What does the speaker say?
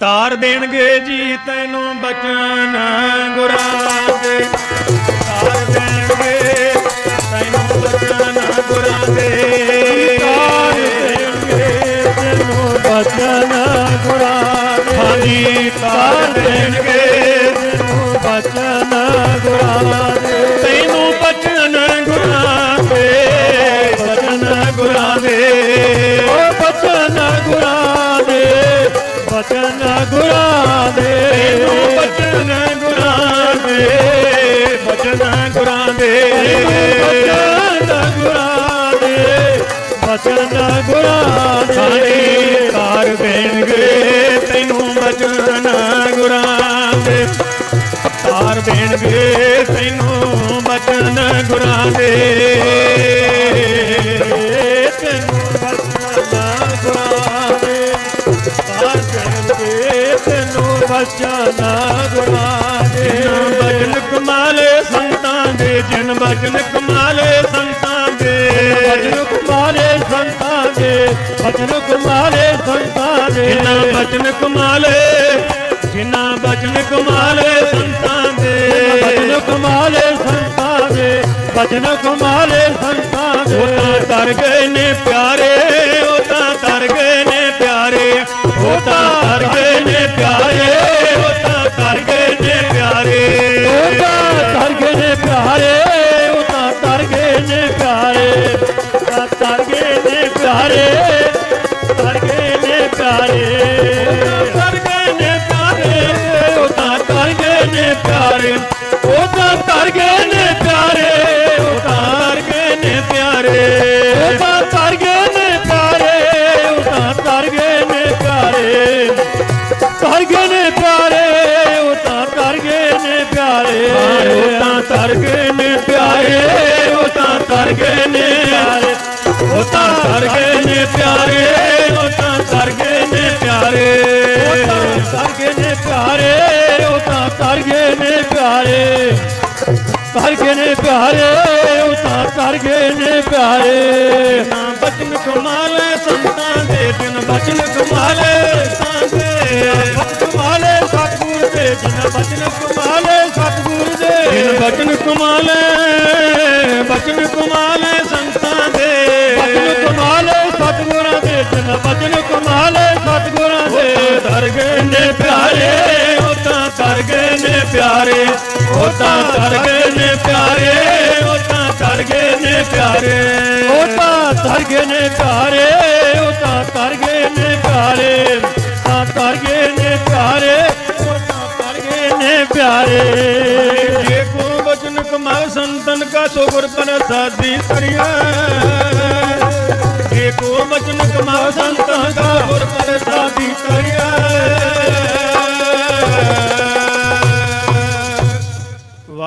ਤਾਰ ਦੇਣਗੇ ਜੀ, ਤੈਨੂੰ ਬਚਨ ਗੁਰਾਂ ਦੇ ਤਾਰ ਦੇਣਗੇ, ਤੈਨੂੰ ਬਚਨ ਗੁਰਾਂ ਦੇ ਤਾਰ ਦੇਣਗੇ, ਤੈਨੂੰ ਬਚਨ ਗੁਰਾਂ ਦੇ ਹਾਂਜੀ, ਤਾਰ ਦੇਣਗੇ, ਤੈਨੂੰ ਬਚਨ ਗੁਰਾਂ ਬਚਨ ਗੁਰਾਂ ਦੇ ਸਾਡੇ ਤਾਰ ਦੇਣਗੇ ਤੈਨੂੰ ਬਚਨ ਗੁਰਾਂ ਦੇ। ਤਾਰ ਦੇਣਗੇ ਤੈਨੂੰ ਬਚਨ ਗੁਰਾਂ ਦੇ। ਤੈਨੂੰ ਬਚਨ ਗੁਰਾਂ ਦੇ। ਤਾਰ ਦੇਣਗੇ ਤੈਨੂੰ ਬਚਨ ਗੁਰਾਂ ਦੇ। ਬਚਨ ਕਮਾਲੇ ਸੰਤਾਂ ਦੇ ਜਿਨ ਬਚਨ ਕਮਾਲੇ ਭਜਨ ਕੁਮਾਰੇ ਸੰਤਾਂ ਦੇ ਜਿਨ੍ਹਾਂ ਬਚਨ ਕਮਾਲੇ ਜਿਨ੍ਹਾਂ ਬਚਨ ਕਮਾਲੇ ਸੰਤਾਂ ਦੇ। ਭਜਨ ਕੁਮਾਰੇ ਸੰਤਾਂ ਦੇ। ਭਜਨ ਕੁਮਾਰੇ ਸੰਤਾਂ ਦੇ। ਉਹ ਤਰ ਗਏ ਨੇ ਪਿਆਰੇ। ਗਏ ਨੇ ਪਿਆਰੇ ਤਾਂ ਤਰ ਗਏ ਨੇ ਪਿਆਰੇ ਤਰ ਗਏ ਨੇ ਪਿਆਰੇ ਤਰ ਗਏ ਨੇ ਪਿਆਰੇ ਉਹ ਤਾਂ ਤਰ ਗਏ ਨੇ ਪਿਆਰੇ ਉਹ ਤਾਂ ਤਰ ਗਏ ਨੇ ਪਿਆਰੇ ਉਹ ਤਾਂ ਤਰ ਗਏ ਨੇ ਪਿਆਰੇ ਉਹ ਤਾਂ ਤਰ ਗਏ ਨੇ ਪਿਆਰੇ ਉਹ ਤਾਂ ਗਏ ਨੇ ਪਿਆਰੇ ਉਹ ਤਾਂ ਤਰ ਗਏ ਨੇ ਪਿਆਰੇ। ਉਹ ਤਾਂ ਤਰ ਗਏ ਨੇ ਪਿਆਰੇ ਉਹ ਤਾਂ ਤਰ ਗਏ ਨੇ ਪਿਆਰੇ। ਤਰ ਗਏ ਨੇ ਪਿਆਰੇ ਉਹ ਤਾਂ ਤਰ ਗਏ ਨੇ ਪਿਆਰੇ। ਨਾ ਬਚਨ ਕਮਾਲੇ, ਸੰਤਾਂ ਦੇ ਦਿਨ ਬਚਨ ਕਮਾਲੇ, ਸੰਤਾਂ ਦੇ ਕਮਾਲੇ, ਸਤਿਗੁਰ ਦੇ ਦਿਨ ਬਚਨ ਕਮਾਲੇ, ਸਤਿਗੁਰ ਦੇ ਦਿਨ ਬਚਨ ਕਮਾਲੇ। ਸਤਿਗੁਰਾਂ ਦੇ ਤਰ ਗਏ ਨੇ ਪਿਆਰੇ ਉਹ ਤਾਂ ਤਰ ਗਏ ਨੇ ਪਿਆਰੇ। ਉਹ ਤਾਂ ਤਰ ਗਏ ਨੇ ਪਿਆਰੇ ਉਹ ਤਾਂ ਤਰ ਗਏ ਨੇ ਪਿਆਰੇ। ਉਹ ਤਾਂ ਤਰ ਗਏ ਨੇ ਪਿਆਰੇ ਉਹ ਤਾਂ ਤਰ ਗਏ ਨੇ ਪਿਆਰੇ। ਤਾਂ ਤਰ ਗਏ ਨੇ ਪਿਆਰੇ ਉਹ ਤਾਂ ਤਰ ਗਏ ਨੇ ਪਿਆਰੇ। ਜੇ ਕੋ ਬਚਨ ਕਮਾਲ ਸੰਤਨ ਕਾ ਸੋ ਗੁਰ ਪ੍ਰਸਾਦੀ ਕਰਿਆ ਜੇ